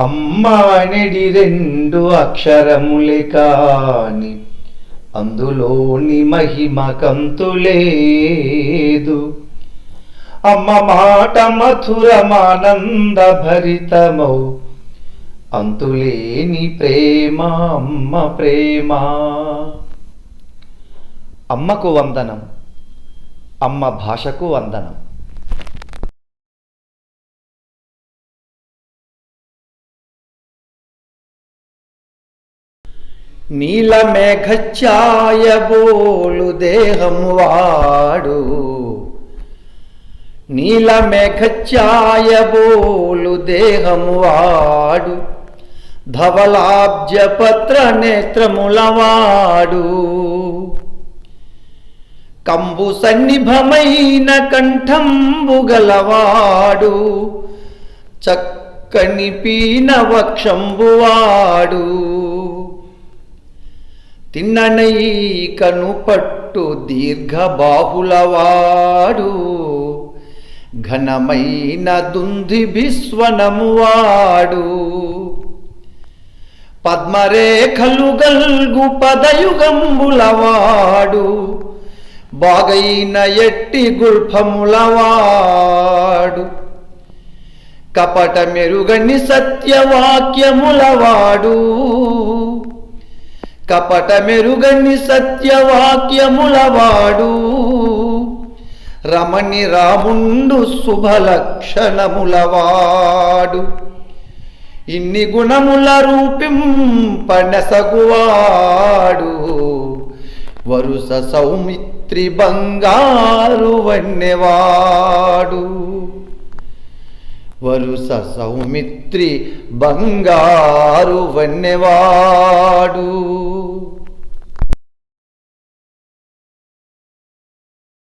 అమ్మానిడి రెండు అక్షరములే కాని అందులోని మహిమ కంతులేదు అమ్మ మాట మధురమానంద భరితమౌ అంతులేని ప్రేమ అమ్మ ప్రేమ. అమ్మకు వందనం అమ్మ భాషకు వందనం. నీల బోలు దేహం వాడు. నీల బోలు దేహం వాడు. ధవలాబ్జపత్ర నేత్రములవాడు కంబు సన్నిభమైన కంఠంబు గలవాడు. చక్కని పీన తిన్ననైకను పట్టు కనుపట్టు దీర్ఘబాహులవాడు ఘనమైన దుంది వాడు పద్మరేఖలు గల్గు పదయుగంబులవాడు. బాగైన ఎట్టి గుల్ఫములవాడు. కపట మెరుగని సత్యవాక్యములవాడు. కపట మెరుగని సత్యవాక్యములవాడు. రమణి రాముండు శుభలక్షణములవాడు. ఇన్ని గుణముల రూపింపనసగువాడు. వరుస సౌమిత్రి బంగారు వన్నెవాడు. వరుస సౌమిత్రి బంగారు వన్నెవాడు.